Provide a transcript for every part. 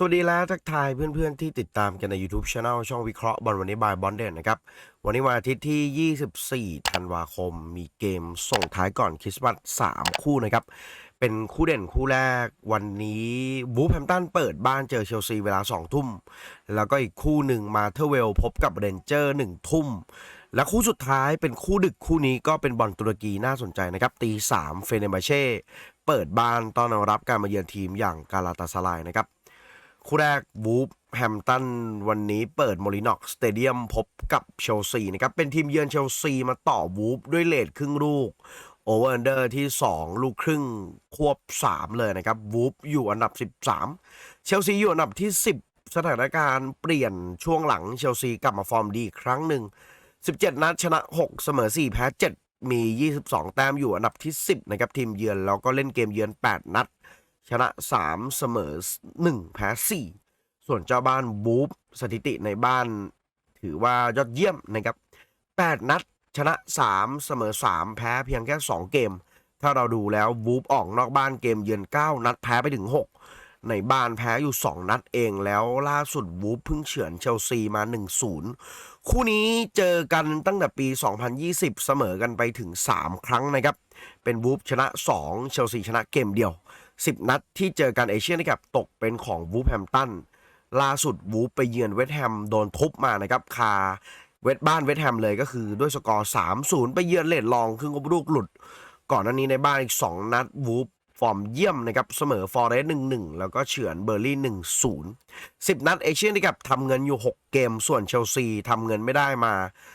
สวัสดีและทักทายเพื่อนๆที่ติดตามกันใน YouTube Channel ช่องวิเคราะห์บอลวันนี้บายบอลเด่นนะครับ วันนี้วันอาทิตย์ที่ 24 ธันวาคม มีเกมส่งท้ายก่อนคริสต์มาส 3 คู่นะครับ เป็นคู่เด่นคู่แรกวันนี้บูฟแฮมตันเปิดบ้านเจอเชลซีเวลา 2 ทุ่ม แล้วก็อีกคู่หนึ่งมาเทอร์เวลพบกับเรนเจอร์ 1 ทุ่ม และคู่สุดท้ายเป็นคู่ดึกคู่นี้ก็เป็นบอลตุรกีน่าสนใจนะครับตี3เฟเนบาเช่เปิดบ้านต้อนรับการมาเยือนทีมอย่างกาลาตาสลายนะครับ คู่แรกวูฟแฮมตันวันนี้เปิดโมลินอกสเตเดียมพบกับเชลซีนะครับ เป็นทีมเยือนเชลซีมาต่อวูฟด้วยเลทครึ่งลูกโอเวอร์อันเดอร์ที่ 2 ลูกครึ่งควบ 3 เลยนะครับวูฟอยู่อันดับ 13 เชลซีอยู่อันดับที่ 10 สถานการณ์เปลี่ยนช่วงหลังเชลซีกลับมาฟอร์มดีอีกครั้งหนึ่ง 17 นัดชนะ 6 เสมอ 4 แพ้ 7 มี 22 แต้มอยู่อันดับที่ 10 นะครับทีมเยือน แล้วก็เล่นเกมเยือน 8 นัด ชนะ 3 เสมอ 1 แพ้ 4 ส่วนเจ้าบ้านบูฟสถิติในบ้าน ถือว่ายอดเยี่ยมนะครับ 8 นัดชนะ 3 เสมอ 3 แพ้เพียงแค่ 2 เกม ถ้าเราดูแล้วบูฟออกนอกบ้านเกมเยือน 9 นัดแพ้ไปถึง 6 ในบ้านแพ้อยู่ 2 นัดเองแล้วล่าสุดบูฟเพิ่งเฉือนเชลซีมา 1-0 คู่นี้เจอกันตั้งแต่ปี 2020 เสมอกันไปถึง 3 ครั้งนะครับ เป็นวูฟชนะ 2 เชลซีชนะเกมเดียว 10 นัดที่เจอกันเอเชียนะครับตกเป็นของวูฟแฮมตันล่าสุดวูฟไปเยือนเวสต์แฮมโดนทุบมานะครับคาเวสบ้านเวสต์แฮมเลยก็คือด้วยสกอร์ 3-0 ไปเยือนเลดลองครึ่งกบลูกหลุด ก่อนหน้านี้ในบ้านอีก 2 นัดวูฟ ฟอร์มเยี่ยมนะครับเสมอฟอร์เรสต์1-1แล้วก็เฉือนเบอร์ลี่1-0 10นัดเอเชียนกับทำเงินอยู่ 6 เกมส่วนเชลซีทำเงินไม่ได้มา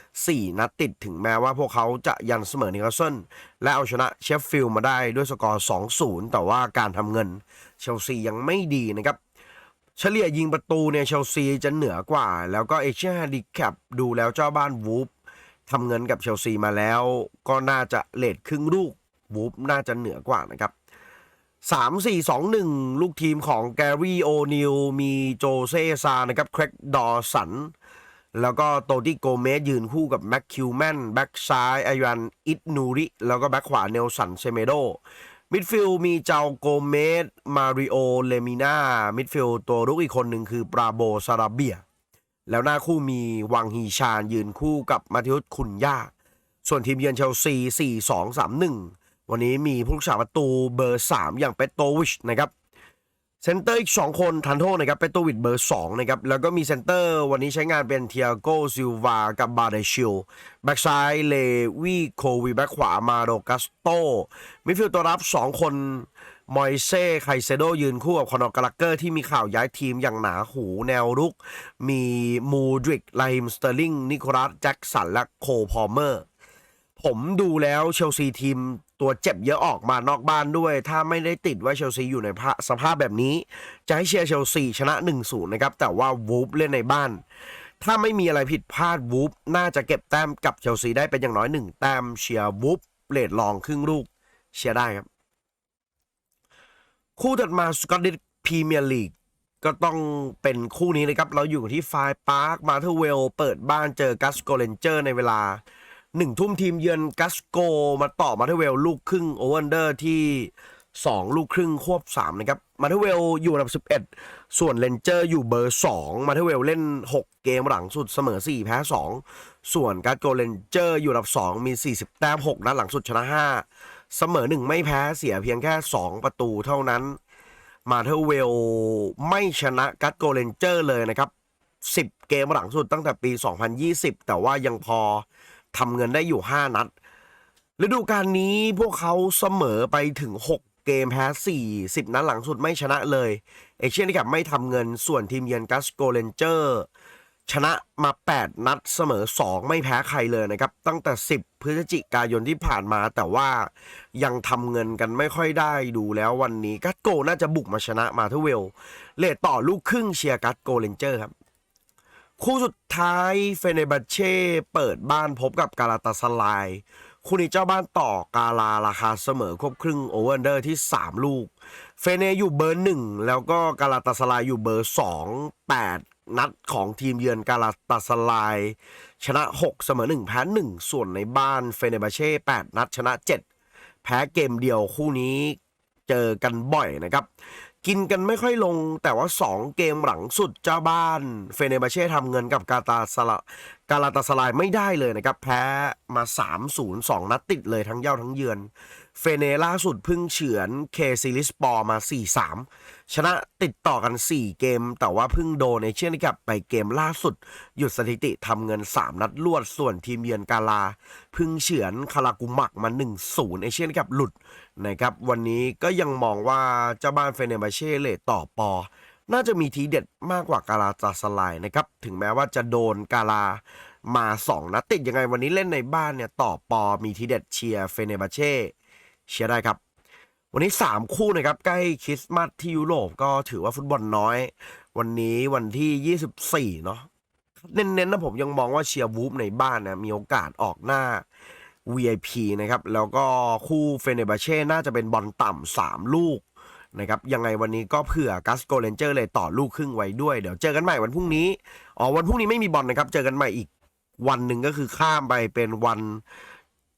4 นัดติดถึงแม้ว่าพวกเขาจะยันเสมอนิวคาสเซิลและเอาชนะเชฟฟิลด์มาได้ด้วยสกอร์ 2-0 แต่ว่าการทำเงินเชลซียังไม่ดีนะครับเฉลี่ยยิงประตูเนี่ยเชลซีจะเหนือกว่า แล้วก็เอเชียนดิแคปดูแล้วเจ้าบ้านวูฟทำเงินกับเชลซีมาแล้ว ก็น่าจะเลทครึ่งลูกวูฟน่าจะเหนือกว่านะครับ 3 4 2 1ลูกทีมของแกรี่โอนิลมีโจเซซานะครับแครกดอสัน แล้วก็โตติโกเมสยืนคู่กับแม็กคิวแมนแบ็กซ้ายอายันอิตนูริ แล้วก็แบ็กขวาเนลสันเซเมโดมิดฟิลมีเจ้าโกเมสมาริโอเลมิน่ามิดฟิลตัวรุกอีกคนหนึ่งคือปราโบซาราเบีย แล้วหน้าคู่มีวังฮีชานยืนคู่กับมาธิอุสคุนย่าส่วนทีมเยือนเชลซี4 2 3 1 วันนี้มีผู้รักษาประตูเบอร์ 3 อย่างเปโตวิชนะครับเซนเตอร์อีก 2 คนทันโทษนะครับเปโตวิชเบอร์ 2 นะครับ แล้วก็มีเซนเตอร์วันนี้ใช้งานเป็นเทียโกซิลวากับบาเดชิลแบ็กซ้ายเลวีโควีแบ็กขวามาโรกัสโตมิดฟิลด์ตัวรับ 2 คนมอยเซ่ไคเซโดยืนคู่กับคอนอกาลักเกอร์ที่มีข่าวย้ายทีมอย่างหนาหูแนวรุก มีมูดริกไลมสเตอร์ลิงนิโคลัสแจ็คสันและโคพอลเมอร์ ผมดูแล้วเชลซีทีม ตัวเจ็บเยอะออกมานอกบ้านด้วย ถ้าไม่ได้ติดว่าเชลซีอยู่ในสภาพแบบนี้ จะให้เชียร์เชลซีชนะ 1-0 นะครับ แต่ว่าวูฟเล่นในบ้าน ถ้าไม่มีอะไรผิดพลาดวูฟน่าจะเก็บแต้มกับเชลซีได้เป็นอย่างน้อย 1 แต้มเชียร์วูฟเลดลองครึ่งลูกเชียร์ได้ครับ คู่ถัดมาสกอตติชพรีเมียร์ลีกก็ต้องเป็นคู่นี้นะครับ เราอยู่ที่ไฟพาร์คมาเทอเวลเปิดบ้านเจอกัสโกเลนเจอร์ในเวลา หนึ่งทุ่มทีมเยือนกัสโกมาต่อมาเทอเวลลูกครึ่งโอเวอร์เดอร์ที่ 2 ลูกครึ่งควบ 3 นะครับ มาเทอเวลอยู่อันดับ 11 ส่วนเลนเจอร์อยู่เบอร์ 2 มาเทอเวลเล่น 6 เกมหลังสุดเสมอ 4 แพ้ 2 ส่วนกัสโกเลนเจอร์อยู่อันดับ 2 มี 40 แต้ม6นัดหลังสุดชนะ 5 เสมอ 1 ไม่แพ้เสียเพียงแค่ 2 ประตูเท่านั้น มาเทอเวลไม่ชนะกัตโกเลนเจอร์เลยนะครับ 10 เกมหลังสุดตั้งแต่ปี 2020 แต่ว่ายังพอ ทำเงินได้อยู่ 5 นัด ฤดูกาลนี้พวกเขาเสมอไปถึง 6 เกมแพ้ 4 10 นัดหลังสุดไม่ชนะเลย เอเชียนกับไม่ทำเงินส่วนทีมเยือนกัสโกเลนเจอร์ ชนะมา 8 นัดเสมอ 2 ไม่แพ้ใครเลยนะครับ ตั้งแต่ 10 พฤศจิกายนที่ผ่านมา แต่ว่ายังทำเงินกันไม่ค่อยได้ดูแล้ววันนี้กัสโกน่าจะบุกมาชนะมาเทเวลเลทต่อลูกครึ่งเชียร์กัสโกเลนเจอร์ครับ คู่สุดท้ายเฟเนบัเช่เปิดบ้านพบกับกาลาตาสลายคู่นี้เจ้าบ้านต่อกาลาราคาเสมอควบครึ่งโอเวอร์เดอร์ที่ 3 ลูก เฟเนอยู่เบอร์1แล้วก็กาลาตาสลายอยู่เบอร์2 8นัดของทีมเยือนกาลาตาสลาย ชนะ 6 เสมอ1แพ้1 ส่วนในบ้านเฟเนบาเช่ 8 นัดชนะ 7 แพ้เกมเดียวคู่นี้เจอกันบ่อยนะครับ กินกันไม่ค่อยลง แต่ว่า 2 เกมหลังสุดเจ้าบ้าน เฟเนบาเช่ทำเงินกับกาตาสลากาลาตาสลายไม่ได้เลยนะครับ แพ้มา 3-0 2 นัดติดเลยทั้งเย้าทั้งเยือน เฟเนล่าสุดพึ่งเฉือนเคซิลิสปอร์มา 4-3 ชนะติดต่อกัน 4 เกม แต่ว่าพิ่งโดนในเช่นกับไปเกมล่าสุด หยุดสถิติทำเงิน 3 นัดลวดส่วนทีมเยือนกาลา พึ่งเฉือนคารากุมักมา 1-0 ในเช่นกับหลุดนะครับวันนี้ก็ยังมองว่าเจ้าบ้านเฟเนบาเช่เลทต่อปอน่าจะมีทีเด็ดมากกว่ากาลาตาสลายนะครับ ถึงแม้ว่าจะโดนกาลามา 2 นัดติดยังไงวันนี้เล่นในบ้านเนี่ยต่อปอมีทีเด็ดเชียร์เฟเนบาเช่ เชียร์ได้ครับ วันนี้ 3 คู่นะครับ ใกล้คริสต์มาสที่ยุโรปก็ถือว่าฟุตบอลน้อย วันนี้วันที่ 24 เนาะเน้นๆนะผมยังมองว่าเชียร์วูฟในบ้านนะมีโอกาสออกหน้า VIP นะครับ แล้วก็คู่เฟเนบาเช่น่าจะเป็นบอลต่ำสามลูกนะครับยังไงวันนี้ก็เผื่อกัสโกเลนเจอร์เลยต่อลูกครึ่งไว้ด้วย เดี๋ยวเจอกันใหม่วันพรุ่งนี้ อ๋อวันพรุ่งนี้ไม่มีบอลนะครับ เจอกันใหม่อีกวันหนึ่งก็คือข้ามไปเป็นวัน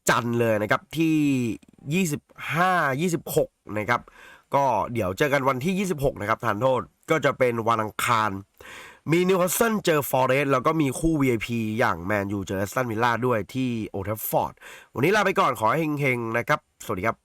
จันเลยนะครับที่ 25 26 นะครับ ก็เดี๋ยวเจอกันวันที่ 26 นะครับทานโทษก็จะเป็นวันอังคาร มีนิวคาสเซิลเจอฟอเรสต์แล้วก็มีคู่ VIP อย่างแมนยูเจอแอสตันวิลล่าด้วยที่โอเทฟฟอร์ด วันนี้ลาไปก่อนขอให้เฮงๆ นะครับ สวัสดีครับ